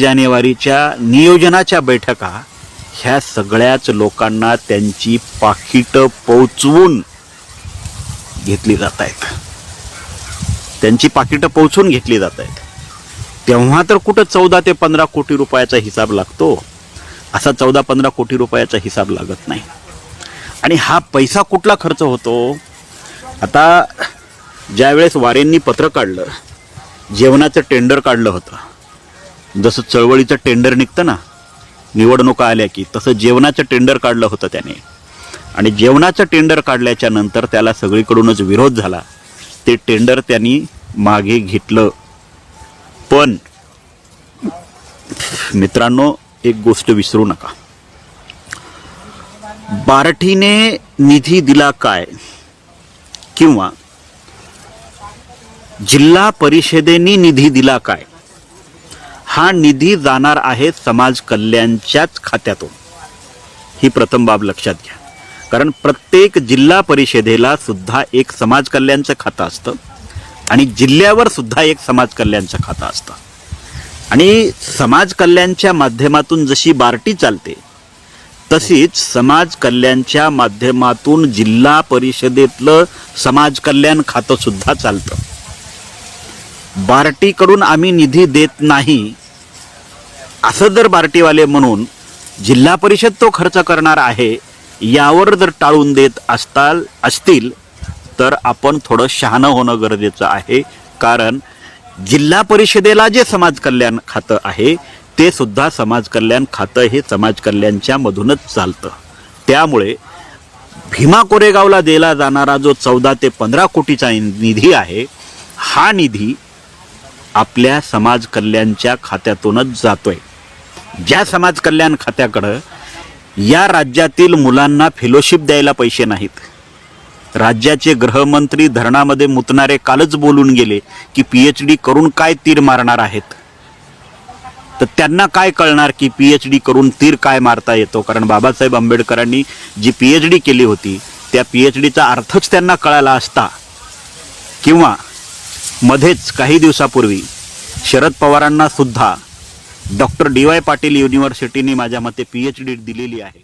जानेवारीच्या नियोजनाच्या बैठका ह्या सगळ्याच लोकांना त्यांची पाकिटं पोचवून घेतली जात आहेत. त्यांची पाकिटं पोचवून घेतली जात आहेत. तेव्हा तर कुठं चौदा ते पंधरा कोटी रुपयाचा हिसाब लागतो? असा चौदा पंधरा कोटी रुपयाचा हिसाब लागत नाही. आणि हा पैसा कुठला खर्च होतो? आता ज्यावेळेस वारेंनी पत्र काढलं जेवणाचं टेंडर काढलं होतं जसं चळवळीचं टेंडर निघतं ना निवडणुका आल्या की तसं जेवणाचं टेंडर काढलं होतं त्याने. आणि जेवणाचं टेंडर काढल्याच्या नंतर त्याला सगळीकडूनच विरोध झाला. ते टेंडर त्यांनी मागे घेतलं. पण मित्रांनो एक गोष्ट विसरू नका. बारठीने निधी दिला काय? किंवा जिल्हा परिषदेने निधी दिला काय? हा निधी जाणार आहे समाज कल्याणच्याच खात्यातून. ही प्रथम बाब लक्षात घ्या. कारण प्रत्येक जिल्हा परिषदेला सुद्धा एक समाज कल्याणचं खातं असतं आणि जिल्ह्यावर सुद्धा एक समाज कल्याणचं खातं असतं. आणि समाज कल्याणच्या माध्यमातून जशी बार्टी चालते तशीच समाज कल्याणच्या माध्यमातून जिल्हा परिषदेतलं समाज कल्याण खातं सुद्धा चालतं. बार्टीकडून आम्ही निधी देत नाही असं जर बार्टीवाले म्हणून जिल्हा परिषद तो खर्च करणार आहे यावर जर टाळून देत असताल असतील तर आपण थोडं शहाणं होणं गरजेचं आहे. कारण जिल्हा परिषदेला जे समाज कल्याण खातं आहे ते सुद्धा समाज कल्याण खातं हे समाज कल्याणच्या मधूनच चालतं. त्यामुळे भीमा कोरेगावला दिला जाणारा जो चौदा ते पंधरा कोटीचा निधी आहे हा निधी आपल्या समाज कल्याणच्या खात्यातूनच जातोय. ज्या समाज कल्याण खात्याकडं या राज्यातील मुलांना फेलोशिप द्यायला पैसे नाहीत. राज्याचे गृहमंत्री धरणामध्ये मुतणारे कालच बोलून गेले की पी एच डी करून काय तीर मारणार आहेत? तर त्यांना काय कळणार की पी एच डी करून तीर काय मारता येतो? कारण बाबासाहेब आंबेडकरांनी जी पी एच डी केली होती त्या पी एच डीचा अर्थच त्यांना कळाला असता. किंवा मध्येच काही दिवसापूर्वी शरद पवारांना सुद्धा डॉक्टर डी वाय पाटील युनिव्हर्सिटीने माझ्या मते पी एच डी दिलेली आहे.